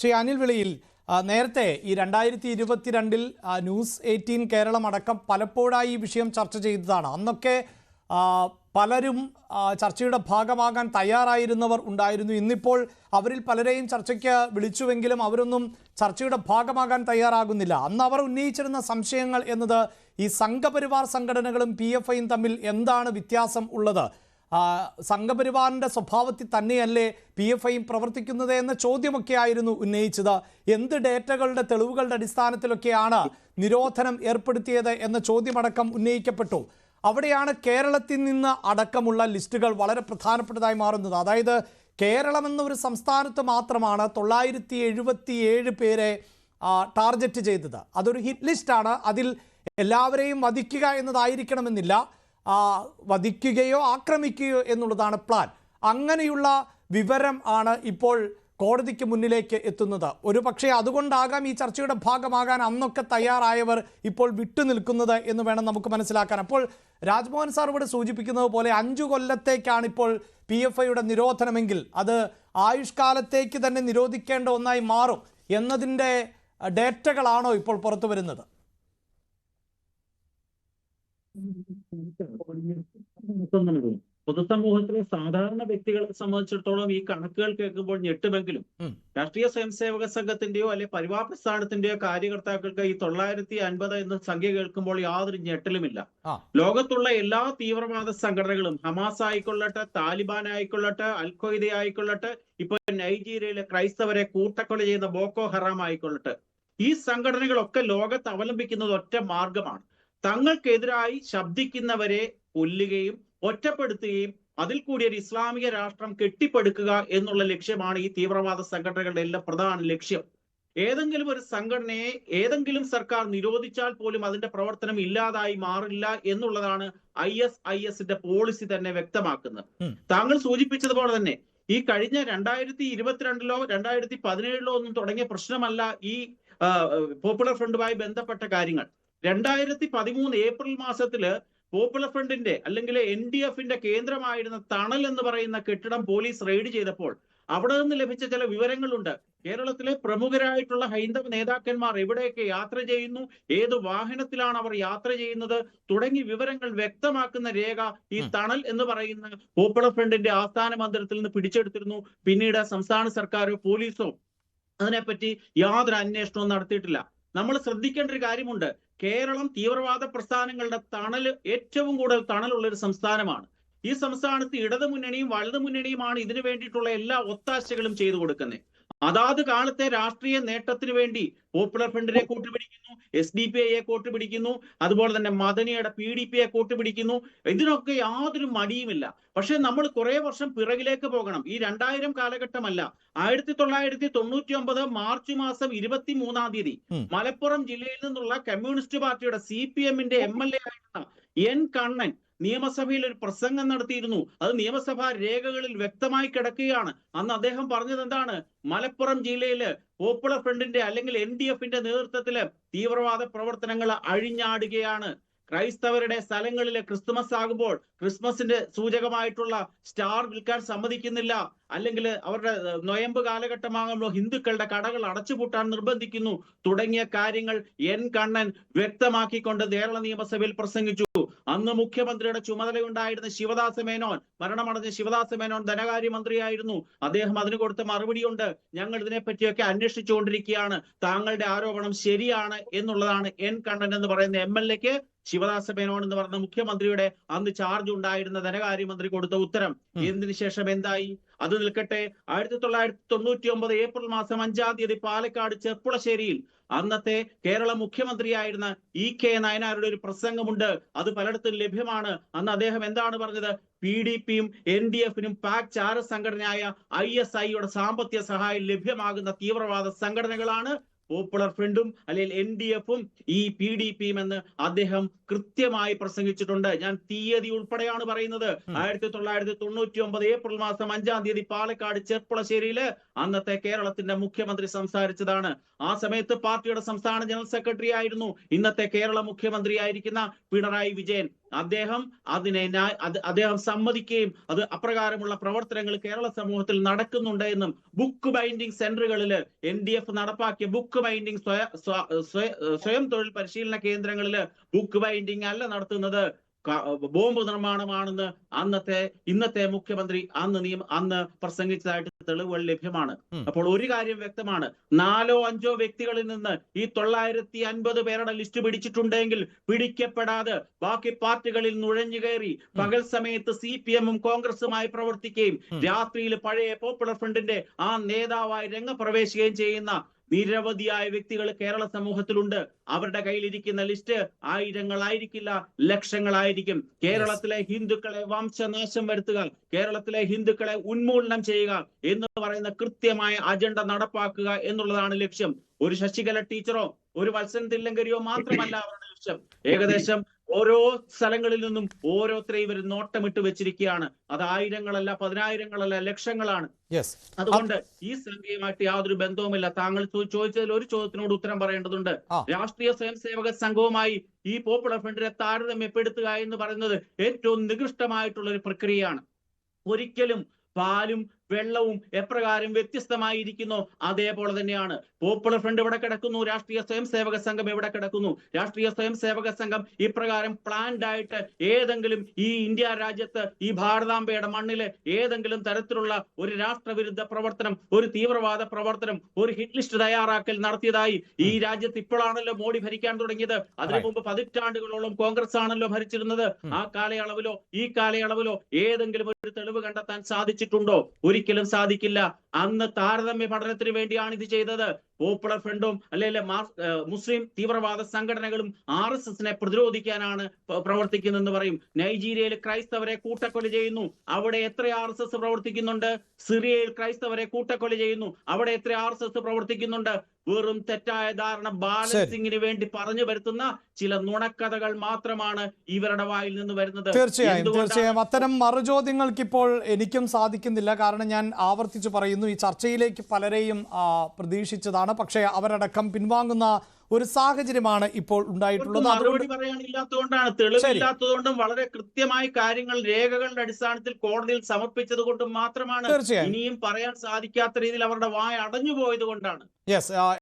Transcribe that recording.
ശ്രീ അനിൽ വിളിയിൽ നേരത്തെ ഈ രണ്ടായിരത്തി ഇരുപത്തിരണ്ടിൽ ന്യൂസ് എയ്റ്റീൻ കേരളം അടക്കം പലപ്പോഴായി ഈ വിഷയം ചർച്ച ചെയ്തതാണ്. അന്നൊക്കെ പലരും ചർച്ചയുടെ ഭാഗമാകാൻ തയ്യാറായിരുന്നവർ ഉണ്ടായിരുന്നു. ഇന്നിപ്പോൾ അവരിൽ പലരെയും ചർച്ചയ്ക്ക് വിളിച്ചുവെങ്കിലും അവരൊന്നും ചർച്ചയുടെ ഭാഗമാകാൻ തയ്യാറാകുന്നില്ല. അന്ന് അവർ ഉന്നയിച്ചിരുന്ന സംശയങ്ങൾ എന്നത് ഈ സംഘപരിവാർ സംഘടനകളും പി തമ്മിൽ എന്താണ് വ്യത്യാസം ഉള്ളത്? ആ, സംഘപരിവാറിന്റെ സ്വഭാവത്തിൽ തന്നെയല്ലേ പി എഫ് ഐയും പ്രവർത്തിക്കുന്നത് എന്ന ചോദ്യമൊക്കെ ആയിരുന്നു ഉന്നയിച്ചത്. എന്ത് ഡേറ്റകളുടെ തെളിവുകളുടെ അടിസ്ഥാനത്തിലൊക്കെയാണ് നിരോധനം ഏർപ്പെടുത്തിയത് എന്ന ചോദ്യമടക്കം ഉന്നയിക്കപ്പെട്ടു. അവിടെയാണ് കേരളത്തിൽ നിന്ന് അടക്കമുള്ള ലിസ്റ്റുകൾ വളരെ പ്രധാനപ്പെട്ടതായി മാറുന്നത്. അതായത് കേരളം എന്ന ഒരു സംസ്ഥാനത്ത് മാത്രമാണ് തൊള്ളായിരത്തി എഴുപത്തി ഏഴ് പേരെ ടാർഗറ്റ് ചെയ്തത്. അതൊരു ഹിറ്റ് ലിസ്റ്റാണ്. അതിൽ എല്ലാവരെയും വധിക്കുക എന്നതായിരിക്കണമെന്നില്ല. വധിക്കുകയോ ആക്രമിക്കുകയോ എന്നുള്ളതാണ് പ്ലാൻ. അങ്ങനെയുള്ള വിവരം ആണ് ഇപ്പോൾ കോടതിക്ക് മുന്നിലേക്ക് എത്തുന്നത്. ഒരു പക്ഷേ അതുകൊണ്ടാകാം ഈ ചർച്ചയുടെ ഭാഗമാകാൻ അന്നൊക്കെ തയ്യാറായവർ ഇപ്പോൾ വിട്ടുനിൽക്കുന്നത് എന്ന് വേണം നമുക്ക് മനസ്സിലാക്കാൻ. അപ്പോൾ രാജ്മോഹൻ സാർ ഇവിടെ സൂചിപ്പിക്കുന്നത് പോലെ അഞ്ചു കൊല്ലത്തേക്കാണ് ഇപ്പോൾ പി എഫ് ഐയുടെ നിരോധനമെങ്കിൽ അത് ആയുഷ്കാലത്തേക്ക് തന്നെ നിരോധിക്കേണ്ട ഒന്നായി മാറും എന്നതിന്റെ ഡേറ്റകളാണോ ഇപ്പോൾ പുറത്തു വരുന്നത്? നോക്കുന്നുണ്ട് പൊതുസമൂഹത്തിലെ സാധാരണ വ്യക്തികളെ സംബന്ധിച്ചിടത്തോളം ഈ കണക്കുകൾ കേൾക്കുമ്പോൾ ഞെട്ടുമെങ്കിലും. രാഷ്ട്രീയ സ്വയംസേവക സംഘത്തിന്റെയോ അല്ലെ പരിവാർ പ്രസ്ഥാനത്തിന്റെയോ കാര്യകർത്താക്കൾക്ക് ഈ തൊള്ളായിരത്തി അൻപത് എന്ന സംഖ്യ കേൾക്കുമ്പോൾ യാതൊരു ഞെട്ടലുമില്ല. ലോകത്തുള്ള എല്ലാ തീവ്രവാദ സംഘടനകളും ഹമാസ് ആയിക്കൊള്ളട്ടെ താലിബാൻ ആയിക്കൊള്ളട്ടെ അൽ ഖ്വയ്ദ ആയിക്കൊള്ളട്ടെ ഇപ്പൊ നൈജീരിയയിലെ ക്രൈസ്തവരെ കൂട്ടക്കൊല ചെയ്യുന്ന ബോക്കോ ഹറാം ആയിക്കൊള്ളട്ടെ. ഈ സംഘടനകളൊക്കെ ലോകത്ത് അവലംബിക്കുന്നത് ഒറ്റ മാർഗമാണ്. തങ്ങൾക്കെതിരായി ശബ്ദിക്കുന്നവരെ കൊല്ലുകയും ഒറ്റപ്പെടുത്തുകയും അതിൽ കൂടി ഒരു ഇസ്ലാമിക രാഷ്ട്രം കെട്ടിപ്പടുക്കുക എന്നുള്ള ലക്ഷ്യമാണ് ഈ തീവ്രവാദ സംഘടനകളുടെ എല്ലാം പ്രധാന ലക്ഷ്യം. ഏതെങ്കിലും ഒരു സംഘടനയെ ഏതെങ്കിലും സർക്കാർ നിരോധിച്ചാൽ പോലും അതിന്റെ പ്രവർത്തനം ഇല്ലാതായി മാറില്ല എന്നുള്ളതാണ് ഐ എസ് ഐ എസിന്റെ പോളിസി തന്നെ വ്യക്തമാക്കുന്നത്. താങ്കൾ സൂചിപ്പിച്ചതുപോലെ തന്നെ ഈ കഴിഞ്ഞ രണ്ടായിരത്തി ഇരുപത്തിരണ്ടിലോ രണ്ടായിരത്തി പതിനേഴിലോ ഒന്നും തുടങ്ങിയ പ്രശ്നമല്ല ഈ പോപ്പുലർ ഫ്രണ്ടുമായി ബന്ധപ്പെട്ട കാര്യങ്ങൾ. രണ്ടായിരത്തി പതിമൂന്ന് ഏപ്രിൽ മാസത്തിൽ പോപ്പുലർ ഫ്രണ്ടിന്റെ അല്ലെങ്കിൽ എൻ ഡി എഫിന്റെ കേന്ദ്രമായിരുന്ന തണൽ എന്ന് പറയുന്ന കെട്ടിടം പോലീസ് റെയ്ഡ് ചെയ്തപ്പോൾ അവിടെ നിന്ന് ലഭിച്ച ചില വിവരങ്ങളുണ്ട്. കേരളത്തിലെ പ്രമുഖരായിട്ടുള്ള ഹൈന്ദവ നേതാക്കന്മാർ എവിടെയൊക്കെ യാത്ര ചെയ്യുന്നു ഏത് വാഹനത്തിലാണ് അവർ യാത്ര ചെയ്യുന്നത് തുടങ്ങി വിവരങ്ങൾ വ്യക്തമാക്കുന്ന രേഖ ഈ തണൽ എന്ന് പറയുന്ന പോപ്പുലർ ഫ്രണ്ടിന്റെ ആസ്ഥാന മന്ദിരത്തിൽ നിന്ന് പിടിച്ചെടുത്തിരുന്നു. പിന്നീട് സംസ്ഥാന സർക്കാരോ പോലീസോ അതിനെപ്പറ്റി യാതൊരു അന്വേഷണവും നടത്തിയിട്ടില്ല. നമ്മൾ ശ്രദ്ധിക്കേണ്ട ഒരു കാര്യമുണ്ട്. കേരളം തീവ്രവാദ പ്രസ്ഥാനങ്ങളുടെ തണൽ ഏറ്റവും കൂടുതൽ തണലുള്ള ഒരു സംസ്ഥാനമാണ്. ഈ സംസ്ഥാനത്ത് ഇടതു മുന്നണിയും വലതു മുന്നണിയുമാണ് ഇതിനു വേണ്ടിയിട്ടുള്ള എല്ലാ ഒത്താശകളും ചെയ്തു കൊടുക്കുന്നത്. അതാത് കാലത്തെ രാഷ്ട്രീയ നേട്ടത്തിന് വേണ്ടി പോപ്പുലർ ഫ്രണ്ടിനെ കൂട്ടുപിടിക്കുന്നു എസ് ഡി പി ഐയെ കൂട്ടുപിടിക്കുന്നു അതുപോലെ തന്നെ മദനിയുടെ പി ഡി പിയെ കൂട്ടുപിടിക്കുന്നു. ഇതിനൊക്കെ യാതൊരു മടിയുമില്ല. പക്ഷെ നമ്മൾ കുറെ വർഷം പിറകിലേക്ക് പോകണം. ഈ രണ്ടായിരം കാലഘട്ടമല്ല. ആയിരത്തി തൊള്ളായിരത്തി തൊണ്ണൂറ്റി ഒമ്പത് മാർച്ച് മാസം ഇരുപത്തി മൂന്നാം തീയതി മലപ്പുറം ജില്ലയിൽ നിന്നുള്ള കമ്മ്യൂണിസ്റ്റ് പാർട്ടിയുടെ സി പി എമ്മിന്റെ എം എൽ എ ആയിരുന്ന എൻ കണ്ണൻ നിയമസഭയിൽ ഒരു പ്രസംഗം നടത്തിയിരുന്നു. അത് നിയമസഭാ രേഖകളിൽ വ്യക്തമായി കിടക്കുകയാണ്. അന്ന് അദ്ദേഹം പറഞ്ഞത് എന്താണ്? മലപ്പുറം ജില്ലയിൽ പോപ്പുലർ ഫ്രണ്ടിന്റെ അല്ലെങ്കിൽ എൻ ഡി എഫിന്റെ നേതൃത്വത്തിൽ തീവ്രവാദ പ്രവർത്തനങ്ങൾ അഴിഞ്ഞാടുകയാണ്. ക്രൈസ്തവരുടെ സ്ഥലങ്ങളിൽ ക്രിസ്തുമസ് ആകുമ്പോൾ ക്രിസ്മസിന്റെ സൂചകമായിട്ടുള്ള സ്റ്റാർ വിൽക്കാൻ സമ്മതിക്കുന്നില്ല. അല്ലെങ്കിൽ അവരുടെ നൊയമ്പ് കാലഘട്ടമാകുമ്പോൾ ഹിന്ദുക്കളുടെ കടകൾ അടച്ചുപൂട്ടാൻ നിർബന്ധിക്കുന്നു. തുടങ്ങിയ കാര്യങ്ങൾ എൻ കണ്ണൻ വ്യക്തമാക്കിക്കൊണ്ട് കേരള നിയമസഭയിൽ പ്രസംഗിച്ചു. അന്ന് മുഖ്യമന്ത്രിയുടെ ചുമതലയുണ്ടായിരുന്ന ശിവദാസ മേനോൻ മരണമടഞ്ഞ ശിവദാസ മേനോൻ ധനകാര്യമന്ത്രിയായിരുന്നു. അദ്ദേഹം അതിന് കൊടുത്ത മറുപടിയുണ്ട്. ഞങ്ങൾ ഇതിനെപ്പറ്റിയൊക്കെ അന്വേഷിച്ചുകൊണ്ടിരിക്കുകയാണ്. താങ്കളുടെ ആരോപണം ശരിയാണ് എന്നുള്ളതാണ് എൻ കണ്ണൻ എന്ന് പറയുന്ന എം എൽ എക്ക് ശിവദാസ മേനോൻ എന്ന് പറഞ്ഞ മുഖ്യമന്ത്രിയുടെ അന്ന് ചാർജ് ഉണ്ടായിരുന്ന ധനകാര്യമന്ത്രി കൊടുത്ത ഉത്തരം. എന്തിനു ശേഷം എന്തായി? അത് നിൽക്കട്ടെ. ആയിരത്തി തൊള്ളായിരത്തി തൊണ്ണൂറ്റി ഒമ്പത് ഏപ്രിൽ മാസം അഞ്ചാം തീയതി പാലക്കാട് ചെർപ്പുളശ്ശേരിയിൽ അന്നത്തെ കേരള മുഖ്യമന്ത്രിയായിരുന്ന ഇ കെ നയനാരുടെ ഒരു പ്രസംഗമുണ്ട്. അത് പലയിടത്തും ലഭ്യമാണ്. അന്ന് അദ്ദേഹം എന്താണ് പറഞ്ഞത്? പി ഡി പിയും എൻ ഡി എഫിനും പാക് ചാര സംഘടനയായ ഐ എസ് ഐയുടെ സാമ്പത്തിക സഹായം ലഭ്യമാകുന്ന തീവ്രവാദ സംഘടനകളാണ്. പോപ്പുലർ ഫ്രണ്ടും അല്ലെങ്കിൽ എൻ ഡി എഫും ഈ പി ഡി പിയും എന്ന് അദ്ദേഹം കൃത്യമായി പ്രസംഗിച്ചിട്ടുണ്ട്. ഞാൻ തീയതി ഉൾപ്പെടെയാണ് പറയുന്നത്. ആയിരത്തി തൊള്ളായിരത്തി തൊണ്ണൂറ്റി ഒമ്പത് ഏപ്രിൽ മാസം അഞ്ചാം തീയതി പാലക്കാട് ചെർപ്പുളശ്ശേരിയിൽ അന്നത്തെ കേരളത്തിന്റെ മുഖ്യമന്ത്രി സംസാരിച്ചതാണ്. ആ സമയത്ത് പാർട്ടിയുടെ സംസ്ഥാന ജനറൽ സെക്രട്ടറി ആയിരുന്നു. ഇന്നത്തെ കേരള മുഖ്യമന്ത്രിയായിരിക്കുന്ന പിണറായി വിജയൻ. അദ്ദേഹം അതിനെ അദ്ദേഹം സമ്മതിക്കുകയും അത് അപ്രകാരമുള്ള പ്രവർത്തനങ്ങൾ കേരള സമൂഹത്തിൽ നടക്കുന്നുണ്ട് എന്നും ബുക്ക് ബൈൻഡിംഗ് സെന്ററുകളിൽ എൻ ഡി എഫ് നടപ്പാക്കിയ ബുക്ക് ബൈൻഡിംഗ് സ്വയ തൊഴിൽ പരിശീലന കേന്ദ്രങ്ങളിൽ ബുക്ക് ബൈൻഡിംഗ് അല്ല നടത്തുന്നത്. ബോംബ് നിർമ്മാണമാണെന്ന് അന്നത്തെ ഇന്നത്തെ മുഖ്യമന്ത്രി അന്ന് അന്ന് പ്രസംഗിച്ചതായിട്ട് തെളിവുകൾ ലഭ്യമാണ്. അപ്പോൾ ഒരു കാര്യം വ്യക്തമാണ്. നാലോ അഞ്ചോ വ്യക്തികളിൽ നിന്ന് ഈ തൊള്ളായിരത്തി അൻപത് പേരുടെ ലിസ്റ്റ് പിടിച്ചിട്ടുണ്ടെങ്കിൽ പിടിക്കപ്പെടാതെ ബാക്കി പാർട്ടികളിൽ നുഴഞ്ഞു കയറി പകൽ സമയത്ത് സി പി എമ്മും കോൺഗ്രസുമായി പ്രവർത്തിക്കുകയും രാത്രിയിൽ പഴയ പോപ്പുലർ ഫ്രണ്ടിന്റെ ആ നേതാവായി രംഗപ്രവേശിക്കുകയും ചെയ്യുന്ന നിരവധിയായ വ്യക്തികൾ കേരള സമൂഹത്തിലുണ്ട്. അവരുടെ കയ്യിലിരിക്കുന്ന ലിസ്റ്റ് ആയിരങ്ങളായിരിക്കില്ല ലക്ഷങ്ങളായിരിക്കും. കേരളത്തിലെ ഹിന്ദുക്കളെ വംശനാശം വരുത്തുക കേരളത്തിലെ ഹിന്ദുക്കളെ ഉന്മൂലനം ചെയ്യുക എന്ന് പറയുന്ന കൃത്യമായ അജണ്ട നടപ്പാക്കുക എന്നുള്ളതാണ് ലക്ഷ്യം. ഒരു ശശികല ടീച്ചറോ ഒരു വത്സൻ തില്ലങ്കരിയോ മാത്രമല്ല അവരുടെ ലക്ഷ്യം. ഏകദേശം ഓരോ സ്ഥലങ്ങളിൽ നിന്നും ഓരോരുത്തരെയും ഇവർ നോട്ടമിട്ട് വെച്ചിരിക്കുകയാണ്. അത് ആയിരങ്ങളല്ല പതിനായിരങ്ങളല്ല ലക്ഷങ്ങളാണ്. അതുകൊണ്ട് ഈ സംഖ്യയുമായിട്ട് യാതൊരു ബന്ധവുമില്ല. താങ്കൾ ചോദിച്ചതിൽ ഒരു ചോദ്യത്തിനോട് ഉത്തരം പറയേണ്ടതുണ്ട്. രാഷ്ട്രീയ സ്വയം സേവക സംഘവുമായി ഈ പോപ്പുലർ ഫ്രണ്ടിനെ താരതമ്യപ്പെടുത്തുക എന്ന് പറയുന്നത് ഏറ്റവും നികൃഷ്ടമായിട്ടുള്ള ഒരു പ്രക്രിയയാണ്. ഒരിക്കലും പാലും വെള്ളവും എപ്രകാരം വ്യത്യസ്തമായിരിക്കുന്നു? അതേപോലെ തന്നെയാണ്. പോപ്പുലർ ഫ്രണ്ട് ഇവിടെ കിടക്കുന്നു? രാഷ്ട്രീയ സ്വയം സേവക സംഘം ഇവിടെ കിടക്കുന്നു? രാഷ്ട്രീയ സ്വയം സേവക സംഘം ഇപ്രകാരം പ്ലാൻഡ് ആയിട്ട് ഏതെങ്കിലും ഈ ഇന്ത്യ രാജ്യത്ത് ഈ ഭാരതാംബയുടെ മണ്ണിൽ ഏതെങ്കിലും തരത്തിലുള്ള ഒരു രാഷ്ട്രവിരുദ്ധ പ്രവർത്തനം ഒരു തീവ്രവാദ പ്രവർത്തനം ഒരു ഹിറ്റ് ലിസ്റ്റ് തയ്യാറാക്കൽ നടത്തിയതായി ഈ രാജ്യത്ത് ഇപ്പോഴാണല്ലോ മോഡി ഭരിക്കാൻ തുടങ്ങിയത്. അതിനു. മുമ്പ് പതിറ്റാണ്ടുകളോളം കോൺഗ്രസ് ആണല്ലോ ഭരിച്ചിരുന്നത്. ആ കാലയളവിലോ ഈ കാലയളവിലോ ഏതെങ്കിലും ഒരു തെളിവ് കണ്ടെത്താൻ സാധിച്ചിട്ടുണ്ടോ? ഒരിക്കലും സാധിക്കില്ല. അന്ന് താരതമ്യ പഠനത്തിന് വേണ്ടിയാണ് ഇത് ചെയ്തത്. പോപ്പുലർ ഫ്രണ്ടും അല്ലെങ്കിൽ മുസ്ലിം തീവ്രവാദ സംഘടനകളും ആർ എസ് എസിനെ പ്രതിരോധിക്കാനാണ് പ്രവർത്തിക്കുന്നതെന്ന് പറയും. നൈജീരിയയിൽ ക്രൈസ്തവരെ കൂട്ടക്കൊല ചെയ്യുന്നു. അവിടെ എത്ര ആർ എസ് എസ് പ്രവർത്തിക്കുന്നുണ്ട്? സിറിയയിൽ ക്രൈസ്തവരെ കൂട്ടക്കൊല ചെയ്യുന്നു. അവിടെ എത്ര ആർ എസ് എസ് പ്രവർത്തിക്കുന്നുണ്ട്? വെറും തെറ്റായ ധാരണ ബാലൻസിംഗിന് വേണ്ടി പറഞ്ഞു വരുത്തുന്ന ചില നുണക്കഥകൾ മാത്രമാണ് ഇവരുടെ വായിൽ നിന്ന് വരുന്നത്. തീർച്ചയായും തീർച്ചയായും. അത്തരം മറുചോദ്യങ്ങൾക്ക് ഇപ്പോൾ എനിക്കും സാധിക്കുന്നില്ല. കാരണം ഞാൻ ആവർത്തിച്ചു പറയുന്നു ഈ ചർച്ചയിലേക്ക് പലരെയും പ്രതീക്ഷിച്ചതാണ്. പക്ഷേ അവരടക്കം പിൻവാങ്ങുന്ന ഒരു സാഹചര്യമാണ് ഇപ്പോൾ ഉണ്ടായിട്ടുള്ളത്. മറുപടി പറയാനില്ലാത്തതുകൊണ്ടാണ് തെളിവില്ലാത്തതുകൊണ്ടും വളരെ കൃത്യമായി കാര്യങ്ങൾ രേഖകളുടെ അടിസ്ഥാനത്തിൽ കോടതിയിൽ സമർപ്പിച്ചത് കൊണ്ടും മാത്രമാണ് ഇനിയും പറയാൻ സാധിക്കാത്ത രീതിയിൽ അവരുടെ വായ അടഞ്ഞു പോയത് കൊണ്ടാണ് യെസ്